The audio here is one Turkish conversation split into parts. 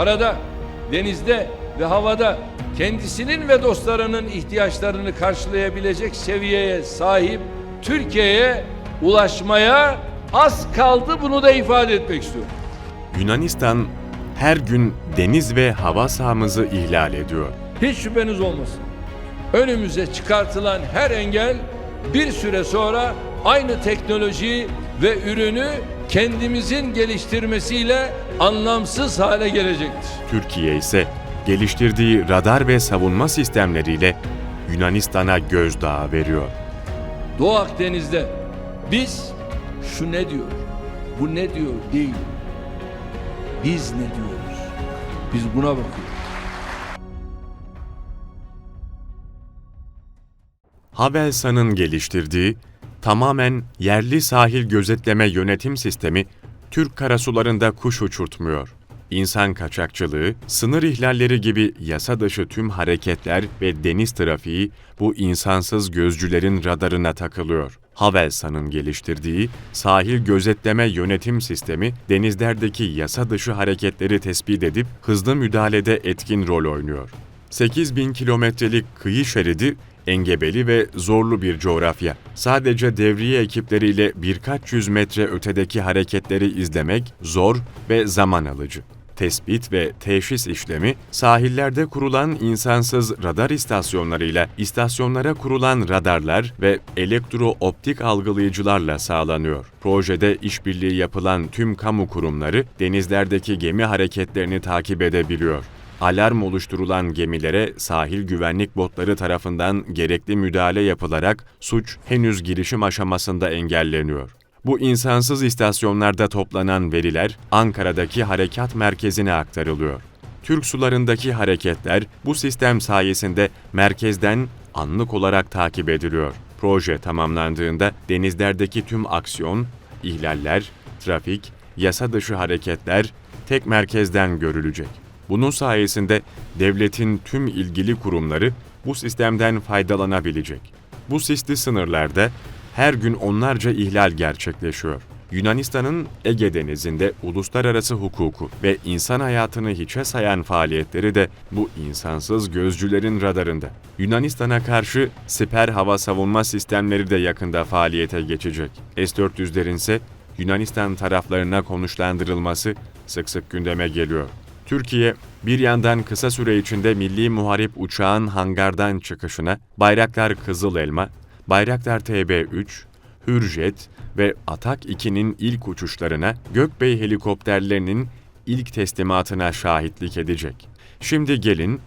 karada, denizde ve havada kendisinin ve dostlarının ihtiyaçlarını karşılayabilecek seviyeye sahip Türkiye'ye ulaşmaya az kaldı bunu da ifade etmek istiyorum. Yunanistan her gün deniz ve hava sahamızı ihlal ediyor. Hiç şüpheniz olmasın. Önümüze çıkartılan her engel bir süre sonra aynı teknolojiyi ve ürünü kendimizin geliştirmesiyle anlamsız hale gelecektir. Türkiye ise geliştirdiği radar ve savunma sistemleriyle Yunanistan'a gözdağı veriyor. Doğu Akdeniz'de biz şu ne diyor, bu ne diyor değil. Biz ne diyoruz? Biz buna bakıyoruz. Havelsan'ın geliştirdiği tamamen yerli sahil gözetleme yönetim sistemi Türk karasularında kuş uçurtmuyor. İnsan kaçakçılığı, sınır ihlalleri gibi yasa dışı tüm hareketler ve deniz trafiği bu insansız gözcülerin radarına takılıyor. Havelsan'ın geliştirdiği sahil gözetleme yönetim sistemi denizlerdeki yasa dışı hareketleri tespit edip hızlı müdahalede etkin rol oynuyor. 8000 kilometrelik kıyı şeridi engebeli ve zorlu bir coğrafya. Sadece devriye ekipleriyle birkaç yüz metre ötedeki hareketleri izlemek zor ve zaman alıcı. Tespit ve teşhis işlemi sahillerde kurulan insansız radar istasyonlarıyla istasyonlara kurulan radarlar ve elektro-optik algılayıcılarla sağlanıyor. Projede işbirliği yapılan tüm kamu kurumları denizlerdeki gemi hareketlerini takip edebiliyor alarm oluşturulan gemilere sahil güvenlik botları tarafından gerekli müdahale yapılarak suç henüz girişim aşamasında engelleniyor. Bu insansız istasyonlarda toplanan veriler Ankara'daki harekat merkezine aktarılıyor. Türk sularındaki hareketler bu sistem sayesinde merkezden anlık olarak takip ediliyor. Proje tamamlandığında denizlerdeki tüm aksiyon, ihlaller, trafik, yasa dışı hareketler tek merkezden görülecek. Bunun sayesinde devletin tüm ilgili kurumları bu sistemden faydalanabilecek. Bu sisli sınırlarda her gün onlarca ihlal gerçekleşiyor. Yunanistan'ın Ege Denizi'nde uluslararası hukuku ve insan hayatını hiçe sayan faaliyetleri de bu insansız gözcülerin radarında. Yunanistan'a karşı siper hava savunma sistemleri de yakında faaliyete geçecek. S-400'lerin ise Yunanistan taraflarına konuşlandırılması sık sık gündeme geliyor. Türkiye, bir yandan kısa süre içinde milli muharip uçağın hangardan çıkışına Bayraktar Kızıl Elma, Bayraktar TB3, Hürjet ve Atak 2'nin ilk uçuşlarına Gökbey helikopterlerinin ilk teslimatına şahitlik edecek. Şimdi gelin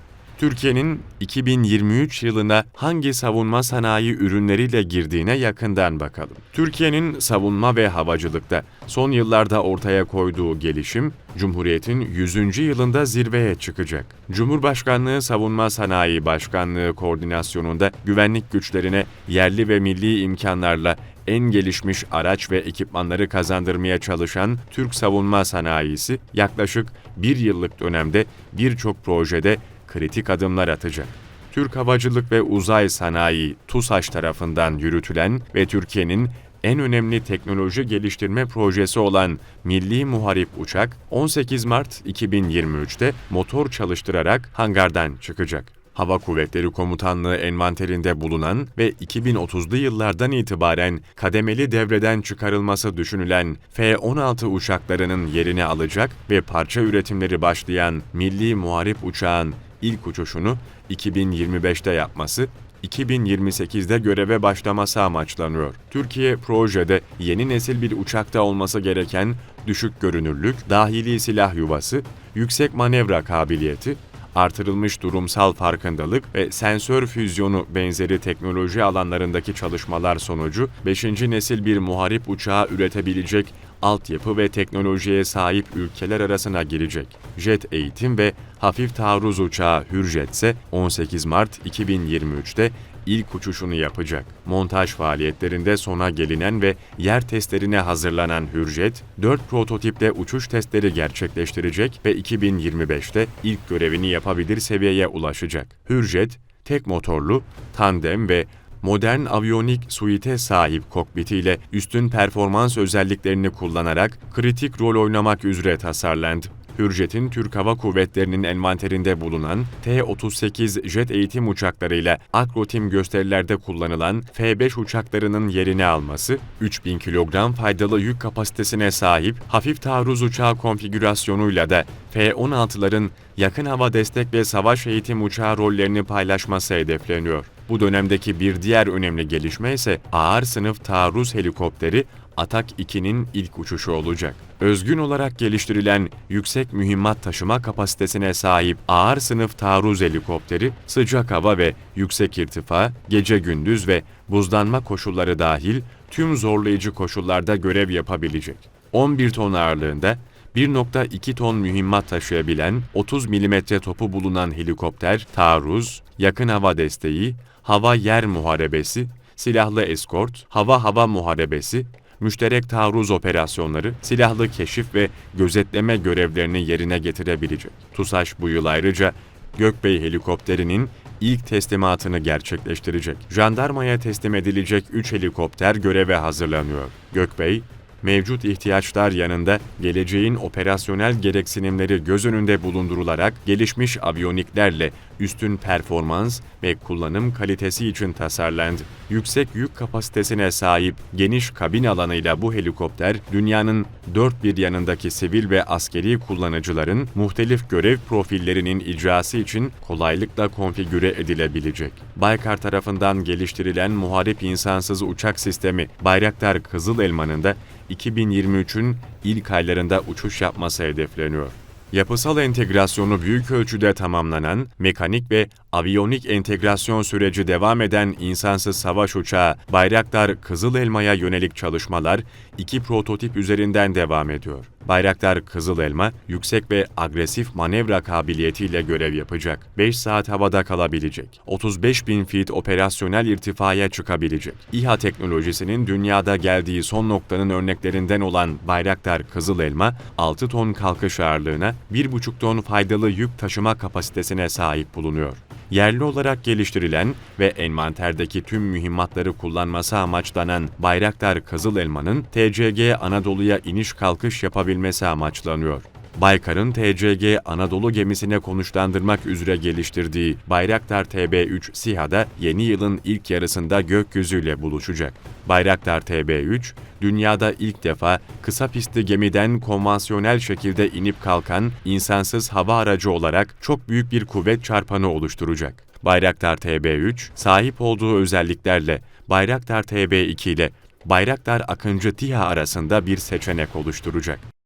Türkiye'nin 2023 yılına hangi savunma sanayi ürünleriyle girdiğine yakından bakalım. Türkiye'nin savunma ve havacılıkta son yıllarda ortaya koyduğu gelişim, Cumhuriyet'in 100. yılında zirveye çıkacak. Cumhurbaşkanlığı Savunma Sanayi Başkanlığı koordinasyonunda güvenlik güçlerine yerli ve milli imkanlarla en gelişmiş araç ve ekipmanları kazandırmaya çalışan Türk savunma sanayisi yaklaşık bir yıllık dönemde birçok projede kritik adımlar atacak. Türk Havacılık ve Uzay Sanayi TUSAŞ tarafından yürütülen ve Türkiye'nin en önemli teknoloji geliştirme projesi olan Milli Muharip Uçak 18 Mart 2023'te motor çalıştırarak hangardan çıkacak. Hava Kuvvetleri Komutanlığı envanterinde bulunan ve 2030'lu yıllardan itibaren kademeli devreden çıkarılması düşünülen F-16 uçaklarının yerini alacak ve parça üretimleri başlayan Milli Muharip Uçağın ilk uçuşunu 2025'te yapması 2028'de göreve başlaması amaçlanıyor. Türkiye projede yeni nesil bir uçakta olması gereken düşük görünürlük, dahili silah yuvası, yüksek manevra kabiliyeti, artırılmış durumsal farkındalık ve sensör füzyonu benzeri teknoloji alanlarındaki çalışmalar sonucu 5. nesil bir muharip uçağı üretebilecek altyapı ve teknolojiye sahip ülkeler arasına girecek. Jet eğitim ve hafif taarruz uçağı Hürjet ise 18 Mart 2023'te ilk uçuşunu yapacak. Montaj faaliyetlerinde sona gelinen ve yer testlerine hazırlanan Hürjet, 4 prototiple uçuş testleri gerçekleştirecek ve 2025'te ilk görevini yapabilir seviyeye ulaşacak. Hürjet, tek motorlu, tandem ve modern aviyonik suite sahip kokpitiyle üstün performans özelliklerini kullanarak kritik rol oynamak üzere tasarlandı. Hürjet'in Türk Hava Kuvvetleri'nin envanterinde bulunan T-38 jet eğitim uçaklarıyla akrotim gösterilerde kullanılan F-5 uçaklarının yerini alması, 3000 kilogram faydalı yük kapasitesine sahip hafif taarruz uçağı konfigürasyonuyla da F-16'ların yakın hava destek ve savaş eğitim uçağı rollerini paylaşması hedefleniyor. Bu dönemdeki bir diğer önemli gelişme ise ağır sınıf taarruz helikopteri Atak 2'nin ilk uçuşu olacak. Özgün olarak geliştirilen yüksek mühimmat taşıma kapasitesine sahip ağır sınıf taarruz helikopteri sıcak hava ve yüksek irtifa, gece gündüz ve buzlanma koşulları dahil tüm zorlayıcı koşullarda görev yapabilecek. 11 ton ağırlığında 1.2 ton mühimmat taşıyabilen 30 mm topu bulunan helikopter, taarruz, yakın hava desteği, hava-yer muharebesi, silahlı eskort, hava-hava muharebesi, müşterek taarruz operasyonları, silahlı keşif ve gözetleme görevlerini yerine getirebilecek. TUSAŞ bu yıl ayrıca Gökbey helikopterinin ilk teslimatını gerçekleştirecek. Jandarmaya teslim edilecek 3 helikopter göreve hazırlanıyor. Gökbey, mevcut ihtiyaçlar yanında geleceğin operasyonel gereksinimleri göz önünde bulundurularak gelişmiş aviyoniklerle üstün performans ve kullanım kalitesi için tasarlandı. Yüksek yük kapasitesine sahip geniş kabin alanıyla bu helikopter dünyanın dört bir yanındaki sivil ve askeri kullanıcıların muhtelif görev profillerinin icrası için kolaylıkla konfigüre edilebilecek. Baykar tarafından geliştirilen muharip insansız uçak sistemi Bayraktar Kızıl Elma'nın da 2023'ün ilk aylarında uçuş yapması hedefleniyor. Yapısal entegrasyonu büyük ölçüde tamamlanan, mekanik ve aviyonik entegrasyon süreci devam eden insansız savaş uçağı Bayraktar Kızıl Elma'ya yönelik çalışmalar iki prototip üzerinden devam ediyor. Bayraktar Kızıl Elma, yüksek ve agresif manevra kabiliyetiyle görev yapacak. 5 saat havada kalabilecek. 35 bin feet operasyonel irtifaya çıkabilecek. İHA teknolojisinin dünyada geldiği son noktanın örneklerinden olan Bayraktar Kızıl Elma, 6 ton kalkış ağırlığına, 1,5 ton faydalı yük taşıma kapasitesine sahip bulunuyor. Yerli olarak geliştirilen ve envanterdeki tüm mühimmatları kullanması amaçlanan Bayraktar Kızıl Elma'nın TCG Anadolu'ya iniş kalkış yapabilmesi amaçlanıyor. Baykar'ın TCG Anadolu gemisine konuşlandırmak üzere geliştirdiği Bayraktar TB3 SİHA'da yeni yılın ilk yarısında gökyüzüyle buluşacak. Bayraktar TB3, dünyada ilk defa kısa pistli gemiden konvansiyonel şekilde inip kalkan insansız hava aracı olarak çok büyük bir kuvvet çarpanı oluşturacak. Bayraktar TB3, sahip olduğu özelliklerle Bayraktar TB2 ile Bayraktar Akıncı TİHA arasında bir seçenek oluşturacak.